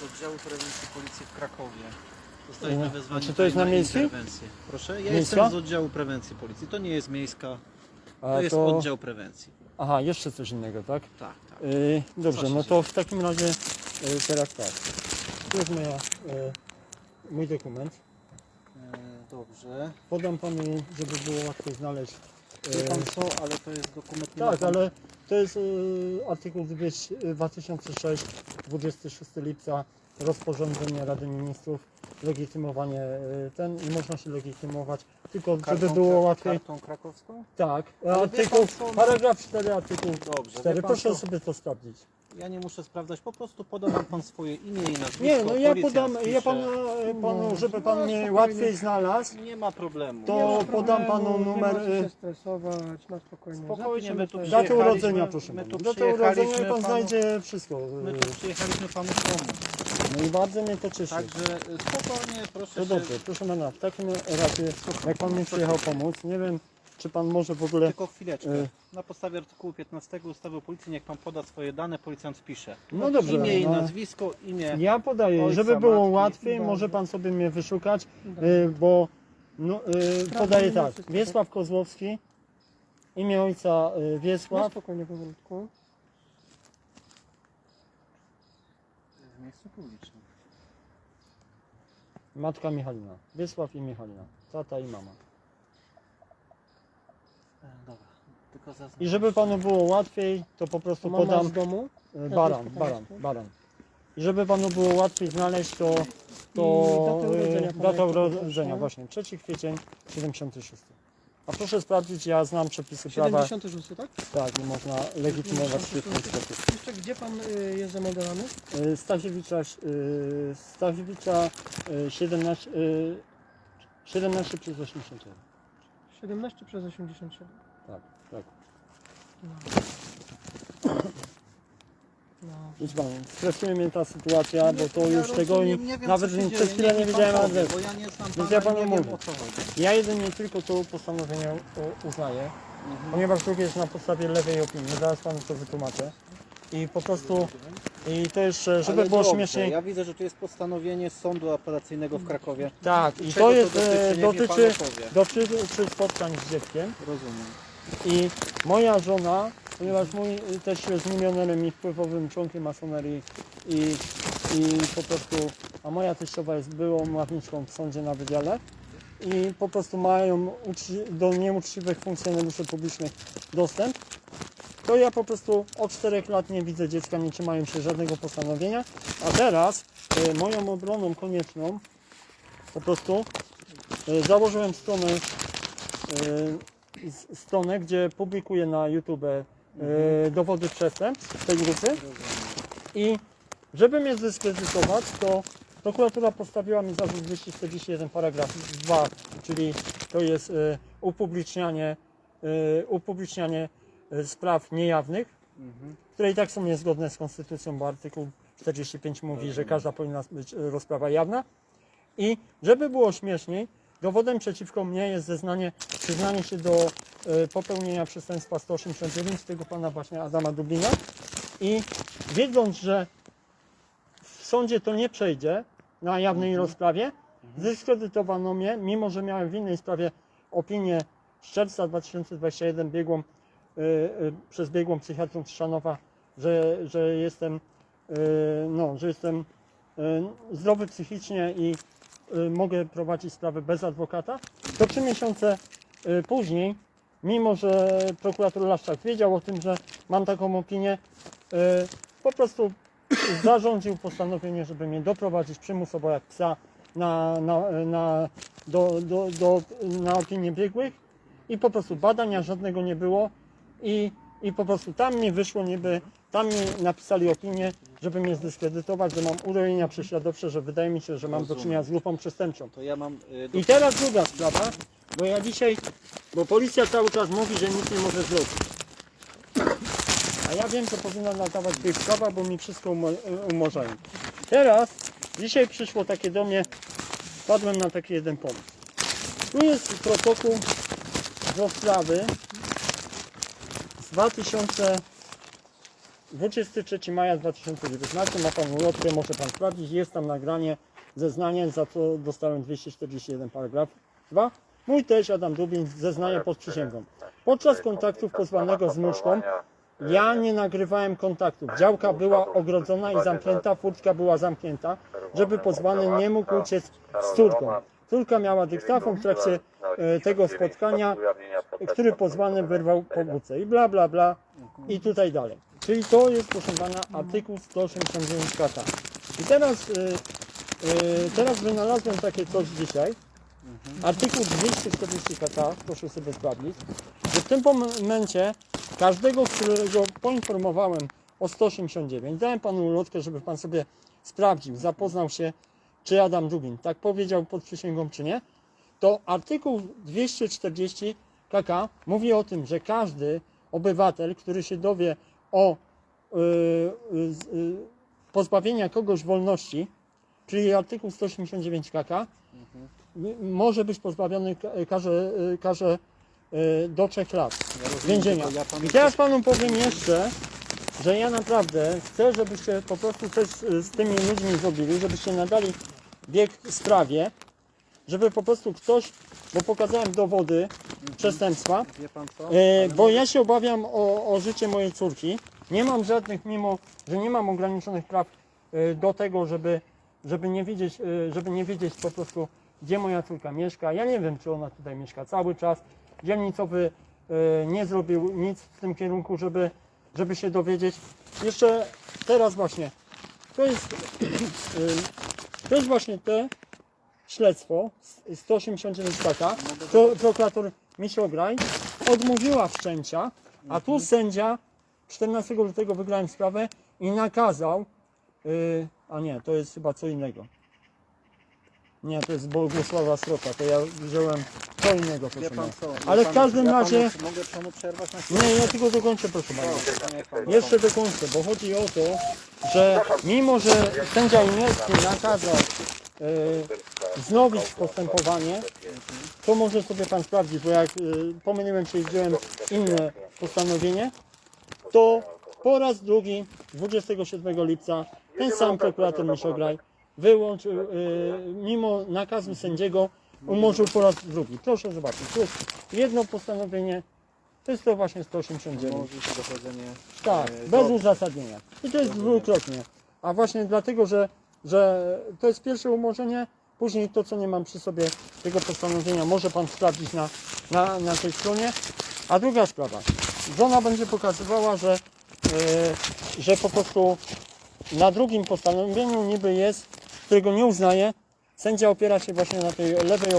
z oddziału prewencji policji w Krakowie. Zostaliśmy E, wezwani a czy to tutaj jest na interwencję. Proszę, ja Miejska? jestem z oddziału prewencji policji. To nie jest miejska, A to jest oddział prewencji. Aha, jeszcze coś innego, tak? Tak, tak. Yy, dobrze, się no to w takim razie yy, teraz tak. Tu jest moja, yy, mój dokument. E, dobrze. Podam panu, żeby było łatwiej znaleźć. Yy, pan co, ale to jest dokument... nie ma tak, ale to jest yy, artykuł 200, yy, 2006, 26 lipca, rozporządzenie Rady Ministrów, legitymowanie yy, ten i można się legitymować, tylko żeby było kra- łatwiej. Kartą krakowską? Tak, Ale wie artykuł, pan co, no- paragraf 4, artykuł Dobrze. wie 4, pan proszę co, sobie to sprawdzić. Ja nie muszę sprawdzać, po prostu poda nam pan swoje imię i nazwisko. Nie, no ja policja podam, ja spisze. panu, panu żeby pan No, mnie spokojnie. łatwiej znalazł, Nie ma problemu. To Nie ma podam problemu. panu numer, Nie ma y- się stresować, na spokojnie. Spokojnie, my tu Zapiszemy datę Przyjechaliśmy- urodzenia proszę my pana. tu Datę urodzenia i pan panu- znajdzie wszystko. My tu przyjechaliśmy panu pomóc. No i bardzo mnie to cieszy. Także y, spokojnie, proszę To się... dobrze, proszę pana, w takim razie, jak pan mi przyjechał pomóc, nie wiem, czy pan może w ogóle... Tylko chwileczkę. Y. Na podstawie artykułu 15 ustawy o policji niech pan poda swoje dane, policjant spisze. No dobrze, Imię i no. nazwisko, imię. Ja podaję, Ojca, żeby było matki. łatwiej, Dobrze. może pan sobie mnie wyszukać, y, bo no, y, podaję tak. Wiesław Kozłowski, imię ojca y, Na Wiesław, spokojnie, powolutku. W miejscu publicznym. matka Michalina, Wiesław i Michalina, tata i mama. E, Dobra, tylko. I żeby panu było łatwiej, to po prostu Mama podam z domu. e, baran, jest baran, pytanie? baran. I żeby panu było łatwiej znaleźć, to, to I datę urodzenia e, pana data urodzenia, poproszę. właśnie, 3 kwiecień 76. A proszę sprawdzić, ja znam przepisy prawa, 76, tak? tak, i można legitymować w ten sposób. Jeszcze gdzie pan y, jest? E, Staziewicza, e, Staziewicza e, 17, e, 17 przez 87. 17 przez 87. Tak, tak. No. No. Idź pan, stresuje mnie ta sytuacja, bo to Ja już tego nie wiem, nawet co się przez dzieje, chwilę niech nie wiedziałem pan powie, adresu. Bo ja nie znam Więc pana ja panu nie mówię. wiem o co chodzi. Ja jedynie tylko to postanowienie u- uznaję, ponieważ drugie jest na podstawie lewej opinii. Zaraz panu to wytłumaczę. I po prostu, i to jeszcze, żeby Ale było dobrze, śmieszniej. Ja widzę, że tu jest postanowienie sądu apelacyjnego w Krakowie. Tak, i Czego to jest, e, pan dotyczy, opowie. dotyczy spotkań z dzieckiem. Rozumiem. I moja żona, ponieważ mój też jest milionerem i wpływowym członkiem masonerii i, i po prostu, a moja teściowa jest byłą ławniczką w sądzie na wydziale i po prostu mają uczci- do nieuczciwych funkcjonariuszy publicznych dostęp, to ja po prostu od czterech lat nie widzę dziecka, nie trzymają się żadnego postanowienia, a teraz e, moją obroną konieczną po prostu e, założyłem stronę s- stronę, gdzie publikuję na YouTube e, dowody przestępstw tej grupy i żeby mnie zdyskredytować, to prokuratura postawiła mi zarzut 241 paragraf 2, czyli to jest upublicznianie, upublicznianie spraw niejawnych, Mhm. które i tak są niezgodne z konstytucją, bo artykuł 45 mówi, że każda powinna być e, rozprawa jawna. I żeby było śmieszniej, dowodem przeciwko mnie jest zeznanie, przyznanie się do e, popełnienia przestępstwa 189 tego pana właśnie Adama Dublina. I wiedząc, że w sądzie to nie przejdzie na jawnej rozprawie, zdyskredytowano mnie, mimo że miałem w innej sprawie opinię z czerwca 2021 biegłą, przez biegłą psychiatrą Trzanowa, że, że jestem, e, no, że jestem zdrowy psychicznie i mogę prowadzić sprawę bez adwokata, to trzy miesiące później, mimo że prokurator Laszczak wiedział o tym, że mam taką opinię, po prostu zarządził postanowienie, żeby mnie doprowadzić przymusowo jak psa na, na, na, do, do, do, na opinię biegłych i po prostu badania żadnego nie było i, i po prostu tam mi wyszło niby, tam mi napisali opinię, żeby mnie zdyskredytować, że mam urojenia prześladowcze, że wydaje mi się, że mam do czynienia z grupą przestępczą. To ja mam... y, do... I teraz druga sprawa, bo ja dzisiaj, bo policja cały czas mówi, że nic nie może zrobić. A ja wiem, że powinna nadawać tych prawa, bo mi wszystko umo- umorzają. Teraz, dzisiaj przyszło takie do mnie, wpadłem na taki jeden pomysł. Tu jest protokół z rozprawy z 2000, 23 maja 2019 ma pan ulotkę, może pan sprawdzić, jest tam nagranie, zeznanie, za co dostałem 241 paragraf 2. Mój też Adam Dubin zeznaje pod przysięgą. Podczas kontaktów pozwanego z nóżką ja nie nagrywałem kontaktów. Działka była ogrodzona i zamknięta, furtka była zamknięta, żeby pozwany nie mógł uciec z córką. Córka miała dyktafon w trakcie e, tego spotkania, który pozwany wyrwał pobudce i bla bla bla i tutaj dalej. Czyli to jest proszę pana artykuł 189 kata. I teraz, y, y, teraz wynalazłem takie coś dzisiaj. Artykuł 240 kata, proszę sobie sprawdzić, że w tym momencie każdego, którego poinformowałem o 189, dałem panu ulotkę, żeby pan sobie sprawdził, zapoznał się, czy Adam Dubin tak powiedział pod przysięgą, czy nie, to artykuł 240 KK mówi o tym, że każdy obywatel, który się dowie o y, y, z- y, pozbawienia kogoś wolności, czyli artykuł 189 KK, m- może być pozbawiony ka- karze, y, karze y, do 3 lat Ja rozumiem, więzienia. ja I teraz panu powiem jeszcze, że ja naprawdę chcę, żebyście po prostu coś y, z tymi ludźmi zrobili, żebyście nadali bieg sprawie, żeby po prostu ktoś, bo pokazałem dowody przestępstwa, Wie pan co? e, bo ja się obawiam o, o życie mojej córki. Nie mam żadnych, mimo że nie mam ograniczonych praw e, do tego, żeby, żeby, nie wiedzieć, e, żeby nie wiedzieć po prostu, gdzie moja córka mieszka. Ja nie wiem, czy ona tutaj mieszka cały czas. Dzielnicowy e, nie zrobił nic w tym kierunku, żeby, żeby się dowiedzieć. Jeszcze teraz właśnie, to jest, to jest właśnie te śledztwo, 189 kata, pro, prokurator Misiograj odmówiła wszczęcia, a tu sędzia 14 lutego wygrałem sprawę i nakazał, yy, a nie, to jest chyba co innego. Nie, to jest Bogusława Srota, to ja wziąłem co innego, Wie proszę pan pana. co? Ale w każdym ja razie- Panu, mogę panu przerwać na chwilę? Nie, ja tylko dokończę, proszę pana. Niech pan- Jeszcze dokończę, bo chodzi o to, że mimo, że sędzia Imiecki nakazał e, wznowić postępowanie, to może sobie pan sprawdzić, bo jak e, pomyliłem się i wziąłem inne postanowienie, to po raz drugi 27 lipca ten sam prokurator Miszograj wyłączył, mimo nakazu sędziego, umorzył po raz drugi. Proszę zobaczyć, to jest jedno postanowienie, to jest to właśnie 189. Może się dochodzenie. Tak, e, bez do- uzasadnienia. I to jest dwukrotnie. A właśnie dlatego, że, że to jest pierwsze umorzenie, później to, co nie mam przy sobie tego postanowienia, może Pan sprawdzić na, na, na tej stronie. A druga sprawa, żona będzie pokazywała, że, e, że po prostu na drugim postanowieniu niby jest, którego nie uznaje, sędzia opiera się właśnie na tej lewej.